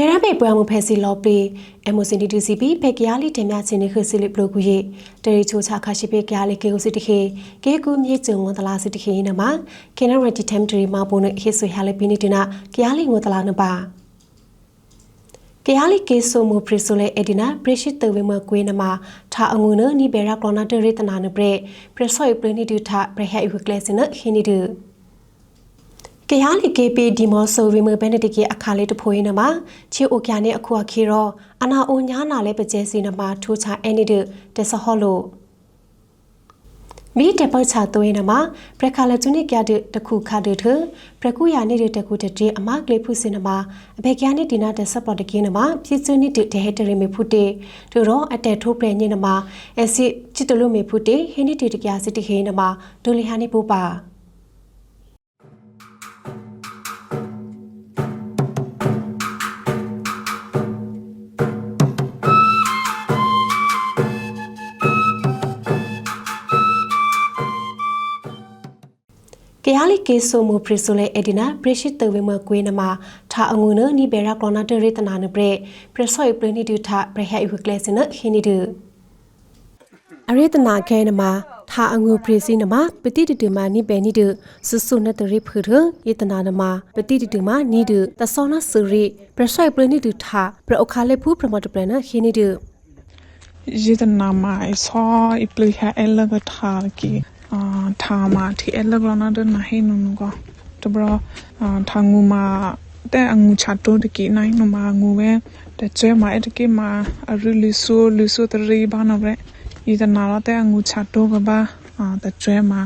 ဒေရဘေပွဲမှုဖဲစီလော်ပီအမိုစင်တီတူစီပီဖေကရလီတင်မြချင်းနေခစီလီပလိုကူယေတရီချိုချခါရှိပေကရလီကေကိုစီတခေကေကူမြေကျုံငတလာစီတခေနမကေနရတီတမ်တရီမဘုန်ဟေဆွေဟာလေပီနီတနာကရလီငတလာနပါကရလီကေဆိုမူပရီဆိုလေအဒီနာပရရှိတဝေမကွေးနမထာအငုနနိဘေရာကလောနာတရီတနာနပရပရဆွေပရနီတူထပရဟဲဝကလစနဟီနီတူ ကရားလီ KP ဒီမောဆိုဝီမဘန်နတီကအခါလေးတဖိုးရင်နမှာချီအိုကျာနဲ့အခုအခီရောအနာအိုညာနာလဲပကျဲစီနမှာထိုးချအနီဒတက်ဆဟောလို့မိတပတ်ချသွေးနမှာပရခါလကျွနိကရတဲ့တခုခါတဲ့ထပရကူယာနေတဲ့တခုတည်းအမကလေးဖုစင်နမှာအဘေကျာနဲ့ဒီနာတက်ဆပ်ပေါ်တကင်းနမှာပြည်စွနိတဲ့ဟက်တရီမီဖုတေတို့တော့အတက်ထိုးပရညင်နမှာအစစ်ချစ်တလို့မီဖုတေဟင်းနီတေတကရစစ်တခေနမှာဒိုလီဟာနိပူပါ ကရလီကေဆိုမူပရီဆိုလေအဒီနာပရရှိတဝေမကွေးနမထာအငုနနိဘေရာကလောနာတရေတနာနပရပရဆွိပရနိတူထပရဟဲဝကလစနဟိနီတူအရေတနာခဲနမထာအငုပရီစီနမပတိတတူမနိဘေနိတူဆုဆုနတရိဖုထယေတနာနမပတိတတူမနိတူတဆောနာစရိပရဆွိပရနိတူထပရအခါလေဖူပရမတပရနဟိနီတူ Jitna mai so ipli ha elaga thar ki tha ma thi elaga na de na he nu nu ko to bro thangu ma te angu chato de ki nai nu ma ngu we te che ma et ki ma ri li su li su te ri ba na bre jitna la te angu chato ga ba te che ma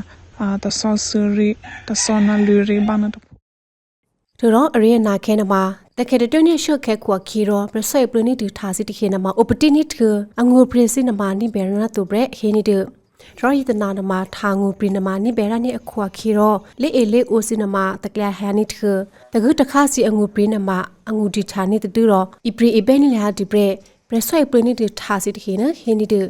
ta so su ri ta so na lu ri ba na to တို့တော့အရိယနာခဲနမှာတခဲတတွင်းရှုတ်ခဲခွာခီရောပရဆွေပရနိတူထားစီတခဲနမှာ opportunity အငူပရစီနမှာနိဘေရနာတူဘရက်ဟေနီတူ ရောယတနာနမှာထာငူပရိနမှာနိဘေရနိအခွာခီရောလေအေလေအိုစီနမှာတကလဟန်နိထတကုတခါစီအငူပရိနမှာအငူဒီချာနိတူရောဣပရိအဘဲနိလဟာဒီဘရက်ပရဆွေပရနိတူထားစီတခဲနဟေနီတူ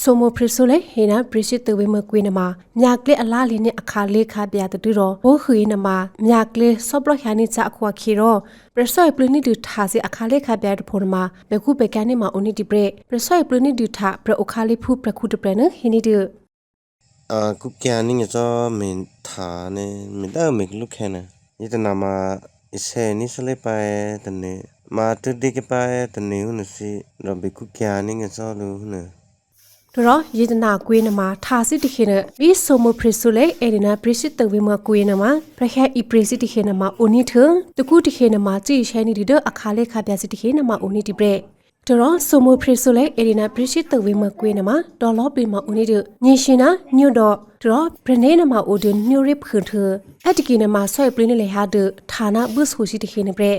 ဆိုမိုပရဆိုလေဟေနာပရရှိတဝေမကွေးနမှာမြကလေအလားလေးနဲ့အခါလေးခါပြတဲ့တူတော့ဘိုးခွေနမှာမြကလေဆော့ဘလခါနိချအခွာခီရောပရဆိုပလနိတူထားစီအခါလေးခါပြတဲ့ဖို့မှာဘခုပဲကနေမှာအိုနီဒီပရပရဆိုပလနိတူထားပရအခါလေးဖူပရခုတပရနဟိနီတူ à cú kia ní nghe cho mình thả nè mình đã mình lúc khen nè như thế nào mà xe ní sẽ lấy bài tận này mà từ đi cái bài tận này hơn gì rồi bị cú kia ní nghe cho luôn nè တို့တော့ယေဒနာကွေးနမှာထားစီတခေနဒီဆိုမိုပရဆိုလေအေဒီနာပရရှိတဝေမကွေးနမှာပရခက်ဤပရစီတခေနမှာအိုနီထတကူတခေနမှာကြည်ရှဲနေဒီဒအခါလေးခပြစီတခေနမှာအိုနီဒီပရက်တို့တော့ဆိုမိုပရဆိုလေအေဒီနာပရရှိတဝေမကွေးနမှာဒေါ်လောပီမှာအိုနီဒညရှင်နာညွတ်တော့တို့တော့ပရနေနမှာအိုဒညိုရစ်ခွန်ထအတကီနမှာဆွဲပရင်းလေဟာဒဌာနဘုဆိုရှိတခေနပရ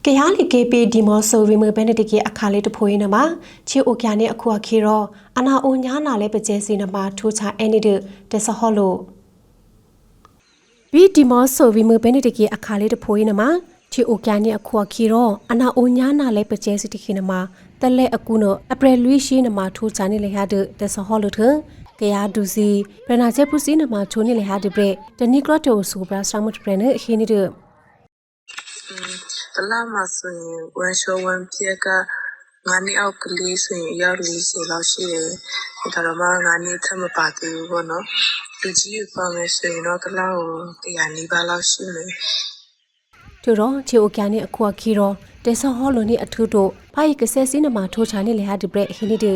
က်ကရားလီ KP ဒီမောဆိုဝီမဘန်နတကီအခါလေးတဖိုးရင်နမှာချီအိုကျာနဲ့အခုအခီရောအနာအိုညာနာလဲပကျဲစီနမှာထိုးချအနီဒတက်ဆဟောလို့ဘီဒီမောဆိုဝီမဘန်နတကီအခါလေးတဖိုးရင်နမှာချီအိုကျာနဲ့အခုအခီရောအနာအိုညာနာလဲပကျဲစီတခိနမှာတက်လက်အခုနောအပရလူရှိနမှာထိုးချနေလေဟာဒတက်ဆဟောလို့ထကရဒူစီပရနာချက်ပုစီနမှာချိုးနေလေဟာဒီဘရက်တနီကလတိုဆိုဘရာဆာမတ်ပရနေခင်းနေဒတ လားမှာဆိုရင်ဝန်ရှောဝန်ပြက်ကငါးနှစ်အောက်ကလေးဆိုရင် အယောက်40လောက်ရှိတယ်။ဒါတော့မှငါးနှစ်ထပ်မပါသေးဘူးပေါ့နော်။လူကြီးကိုပါမယ်ဆိုရင်တော့တလားကို 100 နီးပါးလောက်ရှိမယ်။တူတော့ချီအိုကန်နဲ့အခုအခီရောတေဆဟောလိုနေအထုတို့ဖိုင်ကဆဲစင်းနမှာထိုးချနေလေဟာဒီဘရက်ဟိနေတူ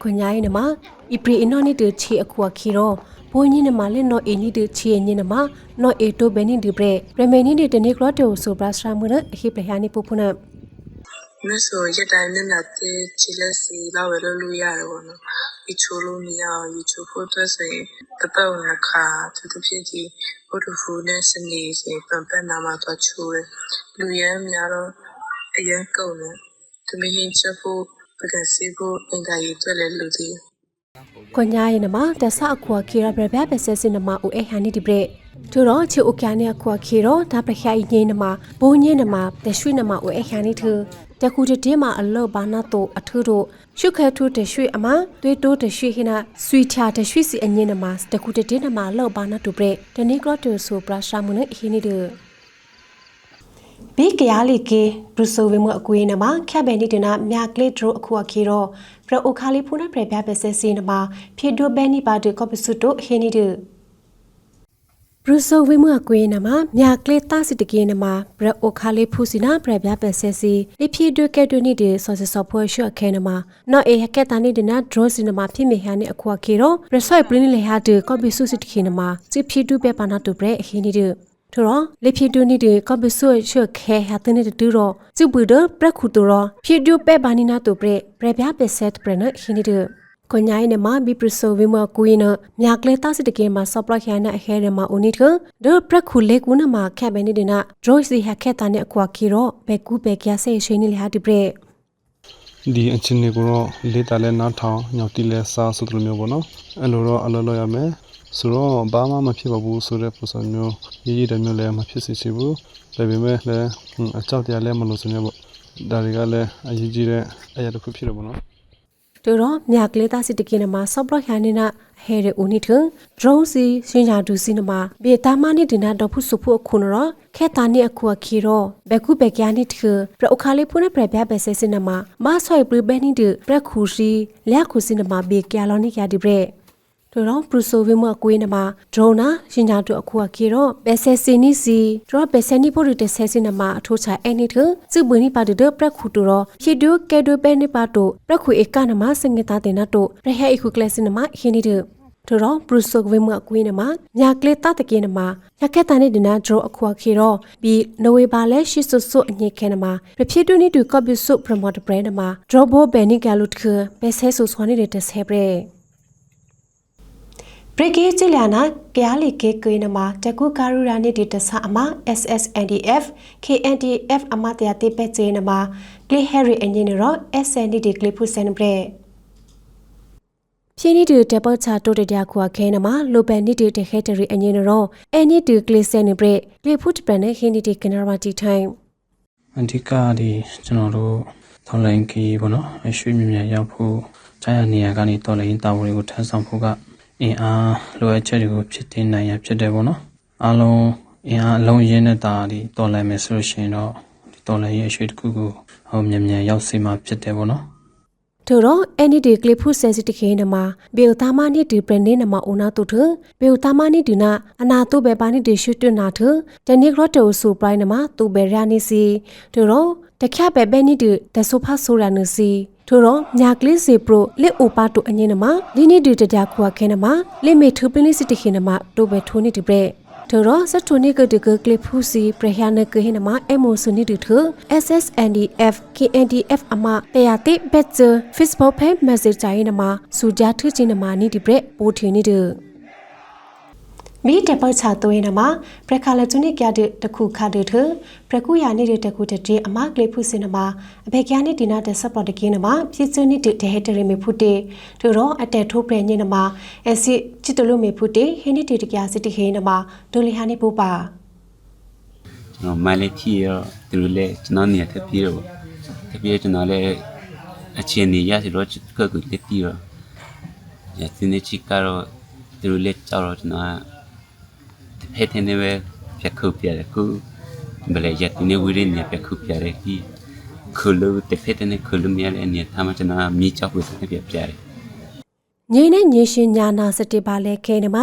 ခွန်ညာရင်နမှာဣပရီအနော်နေတူချီအခုအခီရော ဘိုးညင်းနမှာလက်နော်အင်းနေတူချီညင်းနမှာနော်အေတိုဘဲနေဒီဘရက်ရမေနေတနေကရတိုဆိုဘရာစရာမနအဟိပလဟာနေပူဖုနမြတ်ဆိုရက်တိုင်းနဲ့နာတဲ့ချီလက်စီလောက်ဝယ်လို့လို့ရတယ်ပေါ့နော်ဒီချိုးလို့မရအောင်ဒီချိုးဖို့အတွက်ဆိုရင်တပတ်ဝင်တစ်ခါသူတို့ဖြစ်ဒီဘုဒ္ဓဖူနဲ့စနေစီပန်ပန်နာမှာတော့ချိုးတယ်လူရမ်းများတော့အရင်ကုန်တယ်သူမင်းချက်ဖို့ပကစီဖို့အင်္ဂါရီတွေ့လဲလူသေး ခွန်ညာရင်နမှာတဆအခုအခီရဘရဘဲဆဲစင်းနမှာအိုအေဟာနေဒီဘရက်တူတော့ချီအိုကန်နဲ့အခုအခီရောဒါပခိုင်ညင်းနမှာဘိုးညင်းနမှာတရွှေနမှာအိုအေဟာနေထတခုတည်းမှာအလောဘာနာတော့အထူတို့ရှုခဲထူတရွှေအမသွေးတိုးတရွှေဟိနာဆွီချာတရွှေစီအညင်းနမှာတခုတည်းနမှာအလောဘာနာတူဘရက်တနေကရတူဆိုပရာရှာမုန်ဟိနေဒ ဘဘီကရလီကေဘရူဆိုဝေမအကွေးနမခက်ဘဲနီတနာမြကလေဒရိုအခုအခီရောပရအိုခါလီဖူနာပရပြပဲဆက်စီနမဖြေဒိုဘဲနီပါဒကောပစုတိုဟေနီဒဘရူဆိုဝေမအကွေးနမမြကလေတာစီတကေနမပရအိုခါလီဖူစီနာပရပြပဲဆက်စီလိဖြေဒိုကဲဒိုနီဒီဆော့ဆဆော့ဖွေရှော့ခဲနမနော်အေဟကဲတာနီဒနာဒရိုစီနမဖိမေဟာနီအခုအခီရောပရဆွိုင်ပလင်းလေဟာဒကောပစုစီတကေနမစီဖြေဒိုပဲပါနာတူပရဟေနီဒ ထိုတော့လေဖြီတူနီဒီကပဆွချွခဲဟာတနေတူတော့ကျုပ်ဘူးဒပရခုတူတော့ဖြီတူပဲဘာနီနာတူပရပရပြပဆက်ပရနခင်းနီဒကိုညာနေမှာဘီပရဆိုဝီမကူရင်မြကလေတာစစ်တကယ်မှာဆော့ပလခရနာဟဲရမှာဦးနီထဒပရခုလေကူနမှာခက်ပဲနေဒနာဒရိုစီဟက်ခက်တာနဲ့အကွာခီတော့ဘဲကူဘဲကျဆဲရှိနေလေဟာဒီပရဒီအချင်းတွေကိုတော့လေးတာလဲနားထောင်ညောက်တီလဲစားဆိုလိုမျိုးပေါ့နော်အဲ့လိုတော့အလုပ်လုပ်ရမယ် ဆိုတော့ဘာမှမဖြစ်ပါဘူးဆိုတဲ့ပုံစံမျိုးရေးရတဲ့မျိုးလည်းမဖြစ်စေချင်ဘူးဒါပေမဲ့လည်းအကြောက်တရားလည်းမလို့စနေပေါ့ဒါတွေကလည်းအရေးကြီးတဲ့အရာတစ်ခုဖြစ်တယ်ပေါ့နော်တို့တော့မြကလေးသားစစ်တကင်းနမှာဆော့ဘလော့ခါနေနာဟဲရဦးနီထဒရုန်းစီရှင်ညာဒူစီနမှာဘေတာမနီဒနာတော့ဖုစုဖို့ခုနတော့ခဲတာနီအခုအခီရောဘက်ကူဘက်ကျာနီထပရအခါလေးဖုန်ပရပြဘက်ဆဲစနမှာမဆွိုင်ပရဘဲနီဒပရခူစီလျခုစီနမှာဘေကျာလောနီကျဒီဘရ က်တို့တော့ပရဆိုဝေမအကွေးနမှာဒရုန်းနာရှင်ညာဒူအခုအခီရောဘက်ဆဲစနီစီတို့ဘက်ဆဲနီဖို့ရတဲ့ဆဲစနမှာအထိုးချအဲ့နီထစုပွနီပါဒပရခူတူရောဟီဒိုကဲဒိုပဲနီပါတိုပရခူဧကနမှာစငေတာတင်နာတိုရဟဲအခုကလစနမှာဟီနီဒထိုတော့ဘရုဆိုကဝေမအကွေးနမှာညာကလေးတတကေနမှာရခက်တန်တဲ့ဒနာဒရိုအခုအခီရောပြီးနဝေပါလဲရှိဆုဆုအညေခဲနမှာပြဖြစ်တူနီတူကော့ဘီဆုပရမိုတ်ဘရန်နမှာဒရိုဘိုဘယ်နီဂါလုတ်ခဘဲဆဲဆူဆွာနေတဲ့တဆဲဘရဲ ဘရကေချီလာနာကယာလီကေကွေနမှာတကူကာရူရာနေဒီတဆအမ SSNDF KNDF အမတရတိပဲချေနမှာကလီဟယ်ရီအင်ဂျင်နီရော SND ကလီဖူစန်ဘရဲပြင်းနီတူတပတ်ချာတိုတတခွာခဲနမှာလိုပန်နီတူတခဲတရီအငင်းရောအနီတူကလစ်ဆန်နဘရကလီဖုတ်ပန်နဲ့ဟင်းနီတီကနရာတီထိုင်အဓိကဒီကျွန်တော်တို့ထောက်လိုင်းကီပေါ့နော်အရွှေမြမြရောက်ဖို့ကြားရနေရာကနေတော်လိုင်းတာဝန်တွေကိုထမ်းဆောင်ဖို့က အင်အားလိုအပ်ချက်တွေကိုဖြစ်တင်နိုင်ရဖြစ်တယ်ပေါ့နော်အားလုံးအင်အားအလုံးရင်းနဲ့တာဒီတော်လိုင်းမယ်ဆိုလို့ရှိရင်တော့ဒီတော်လိုင်းရဲ့အရွှေတစ်ခုကိုဟိုမြမြရောက်စေမှာဖြစ်တယ်ပေါ့နော်ထို့တော့အန်ဒီဒီကလစ်ဖုဆန်စီတခေနမှာဘေလ်တာမနီဒီပရနေနမှာအိုနာတုထဘေလ်တာမနီဒီနာအနာတုဘေပါနီဒီရှုတွနာထတနိဂရတိုဆူပရိုင်နမှာတူဘေရာနီစီထို့တော့ တခက်ပဲဘဲနီဒီတဆူဖာဆိုရာနစီထို့တော့ညာကလေးစီပရိုလက်အိုပါတုအငင်းနမှာဒီနီဒီတကြခွာခဲနမှာလက်မေထူပလင်းစီတခေနမှာတူဘေထိုနီဒီဘရက်ထိုတော့စတိုနီကတကကလစ်ဖူစီပရဟယာနကဟိနမအမိုဆနီတူထ SSNDF KNDF အမတရတိဘက်ဇ Facebook page message ချိုင်းနမစူဂျာထချင်းနမနီဒီဘရက်ပိုထီနီတူ မီတပတ်ချသွေးနမပရခါလကျွနိကရတဲ့တခုခါတဲ့ထပရကူယာနေတဲ့တခုတည်းအမကလေးဖုစင်နမအဘေကျာနေဒီနာတဲ့ဆပ်ပေါ်တကင်းနမပြည့်စုံနေတဲ့ဟက်တရီမီဖုတေတို့တော့အတက်ထိုးပရညင်နမအစစ်ချစ်တလို့မီဖုတေဟင်းနေတကရစစ်တခေနမဒိုလီဟာနေပူပါကျွန်တော်မိုင်လေးဖြည့်ရောသူတို့လည်းကျွန်တော်နေရာထပ်ပြေးတော့ထပ်ပြေးကျွန်တော်လည်းအချင်းနေရစီတော့ကကူလက်ပြေးတော့ရစနေချီကတော့သူတို့လည်းကြောက်တော့ကျွန်တော် ဖက်တဲ့နေပဲပြခုပြတယ်ခုဘယ်လဲရတူနေဝီရင်းနေပြခုပြတယ်ဒီခုလို့တစ်ဖက်တဲ့ခုလို့မြရတဲ့နေထားမှကျွန်တော်မြေကြောက်လို့ပြပြပြတယ်ငိမ့်နဲ့ညင်ရှင်ညာနာစတိပါလဲခဲနမ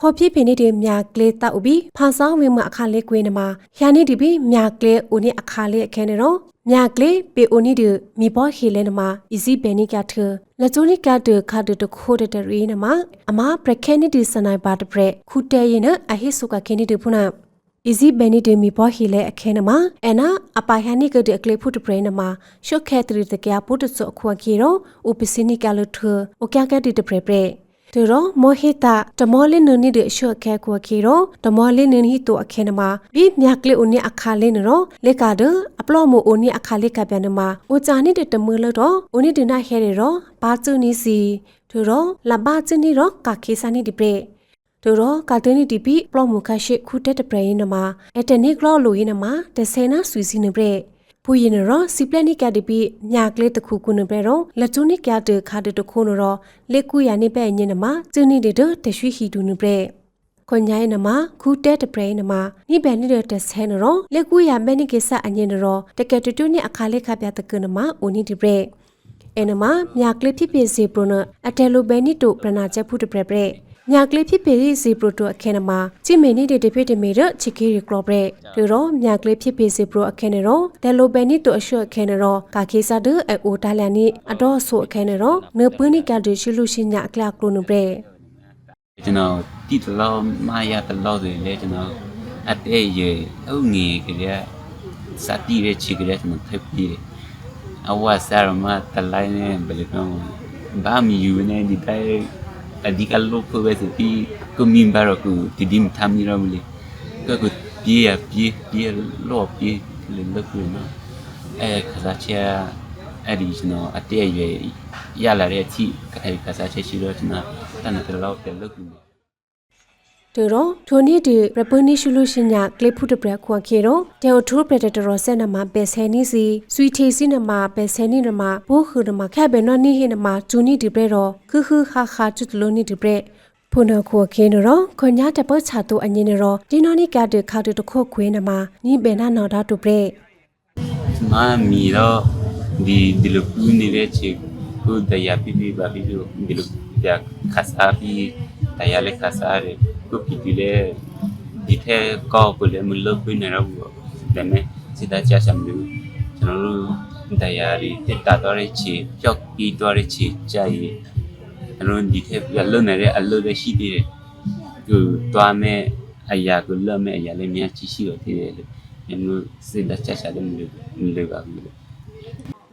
ဟောပြပြနေတဲ့မြာကလေးတောက်ပြီးဖာဆောင်ဝင်းမအခါလေးကွေးနမယာနေဒီပြီးမြာကလေးဦးနေအခါလေးအခဲနေတော့ မြာကလေးပေဦးနေဒီမိဘောဟီလဲနမအီစီဘဲနီကထလက်ချိုနီကတခါတတခိုးတဲ့ရီနမအမပရခဲနေဒီစနိုင်ပါတပရက်ခုတဲရင်နအဟိဆုကခဲနေဒီဖုနာ easy benny de mi bo hi le akhe na ma ena apa ha ni ke de akle phu de brain na ma shok khe tri de kya put so khwa ki ro upisi ni ka lo thu o kya ka de de pre pre သူတော့မောဟိတာတမောလင်းနနီတဲ့ရှော့ခဲကွာခီရောတမောလင်းနနီတိုအခဲနမှာပြီးမြက်ကလေးဦးနေအခါလေးနော်လက်ကာဒအပလော့မိုဦးနေအခါလေးကပြန်နမှာဦးချာနေတဲ့တမွေလို့တော့ဦးနေဒနာဟဲရရောဘာချူနီစီသူတော့လဘာချနီရောကာခေစာနီဒီပရေသူတော့ကာတနီဒီပီပလော့မိုခရှိခုတက်တပရေနမှာအတနိကလော့လိုရင်းနမှာတဆယ်နာဆွီစီနေပရေ ပူရင်ရောစီပလနိကတပိညာကလေးတခုခုနပဲတော့လက်ကျုံနိကတခါတတခုနရောလက်ကူရနိပဲညင်နမှာကျင်းနိတဲ့တရွှေဟီတူနပဲခွန်ညိုင်းနမခူတဲတပရိနမနိဘဲနိတဲ့ဆဲနရောလက်ကူရမဲနိကိစအညင်နရောတကက်တူတူနိအခါလေးခပြတကနမဦးနိဒီပရိအနမမြကလေးဖြစ်ဖြစ်စီပရနအတဲလိုဘဲနိတုပရနာချက်ဖုတပရပရိ ညာကလေးဖြစ်ပေစီပရိုတိုအခင်းနမှာကြည့်မင်းနေတဲ့တပိတမီရချီကီရီကလော့ဘရက်ဒီတော့ညာကလေးဖြစ်ပေစီပရိုအခင်းနေတော့ဒယ်လိုဘဲနီတိုအရှော့အခင်းနေတော့ကာခေစာဒအိုတာလန်နီအတော့ဆိုအခင်းနေတော့နေပွနိကဒရှိလူရှိညာကလကလိုနဘရက်ကျွန်တော်တိတလောမရတလောတွေလေကျွန်တော်အတဲ့ရေအုံငယ်ကလေးစတိရဲ့ချီကလေးကျွန်တော်ထပ်ပြီးတယ်အဝါစားမတလိုက်နေဘယ်လိုကောဘာမီယူနေဒီတိုင်း အဒီကလောဖို့ပဲစီကိုမင်ဘာရကူတီဒီမသမီရမလီကကပြေးရပြေးပြေးလောပြေးလေလောက်ကူနော်အဲခစားချာအဲ့ဒီကျွန်တော်အတဲ့ရေရလာတဲ့အထိအဲ့ခစား ချက်ရှိတော့ကျွန်တော်တန်တယ်လောက်ပြန်လောက်ကူဒီတော့ထိုနေ့ဒီရပနိရှုလို့ရှိညာကလစ်ဖုတပရခွန်ခေတော့တေအိုထိုးပရတတော်ဆက်နမှာပဲဆဲနီစီဆွီထေစီနမှာပဲဆဲနီနမှာဘိုးခုနမှာခက်ဘဲနော်နိဟိနမှာဂျူနီဒီပရတော့ခခခခကျွတ်လို့နိဒီပရဖုန်ခွန်ခေနော်ခွန်ညာတပတ်ချတူအငင်းနော်ဒီနော်နိကတဲ့ခါတူတခုခွေးနမှာနိဘဲနာနော်တာတူပရမမီတော့ဒီဒီလိုပူနေတဲ့ချေကိုတရားပြပြပါပြပြဒီလိုပြခါစားပြီးတရားလက်ခါစားရ ကိုပြပြလေဒီထဲကောပလေမလုပ်ပြနေတော့ဘူးဒါပေမဲ့စိတ်တကြဆံလို့ကျွန်တော်တို့တရားရီတက်တာတော့ရချေကြောက်ပြီးတော့ရချေကြိုက်ရကျွန်တော်ဒီထဲပြလုံနေတဲ့အလုပ်လည်းရှိသေးတယ်သူတွားမဲ့အရာကိုလွတ်မဲ့အရာလည်းများကြီးရှိတော့သေးတယ်လို့ကျွန်တော်စိတ်တကြဆံလို့မလုပ်မလုပ်ပါဘူး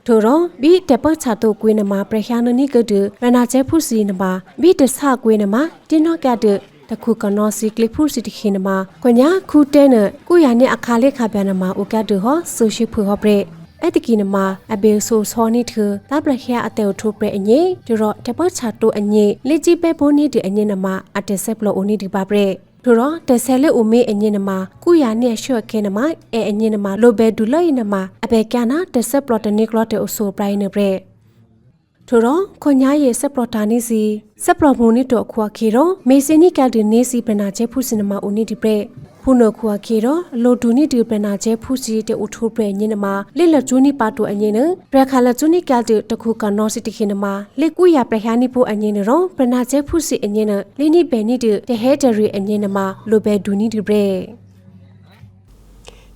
ထို့တော့ဘီတပတ်ချတူကွေးနမှာပရခ ान နိကဒရနာချေဖုစီနမှာဘီတဆကွေးနမှာတင်းနော့ကဒ တခုကနောစီကလစ်ဖုစီတခိနမှာကွညာခုတဲနကုရနဲ့အခါလေးခပြန်နမှာဥကဒဟောဆိုရှိဖူဟောပရအဲ့တကီနမှာအဘေဆိုစောနိထတပရခအတဲထိုးပရအငိဒရောတပတ်ချတူအငိလေကြီးပဲဘိုးနိဒီအငိနမှာအတက်ဆက်ဘလောအိုနိဒီပါပရထို့တော့တဆဲလက်ဦးမေအညင်နမှာကုရနဲ့ရှော့ခဲနမှာအဲအညင်နမှာလိုဘဲဒူလို့နမှာအဘေကနာတဆက်ပလော့တနိကလော့တဲ့အဆိုပရိုင်းနဘရက် ထို့တော့ခွန်ညာရဲ့ဆက်ပလော့တာနိစီဆက်ပလော့မူနိတော့ခွာခေတော့မေစနိကဒီနေစီပနာချေဖုစနမှာဦးနိဒီပရက်ဖုနခွာခေတော့လိုဒူနိဒီပနာချေဖုစီတဲ့အူထိုးပရက်ညင်နမှာလိလကျူနိပါတူအညင်နဘရခါလကျူနိကတဲ့တခုကနော်စီတခိနမှာလေကုရပရဟနိဖို့အညင်နရောပနာချေဖုစီအညင်နလိနိဘဲနိတဲ့ဟဲဒရီအညင်နမှာလိုဘဲဒူနိဒီပရက်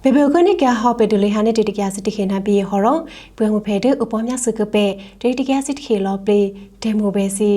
ဘေဘေကနိကဟောပေဒလေဟာနေတတကစတခေနာဘီဟောရောပွဲမဖဲတဲ့ဥပမာစကပဲတေတကစတခေလောပေဒေမိုပဲစီ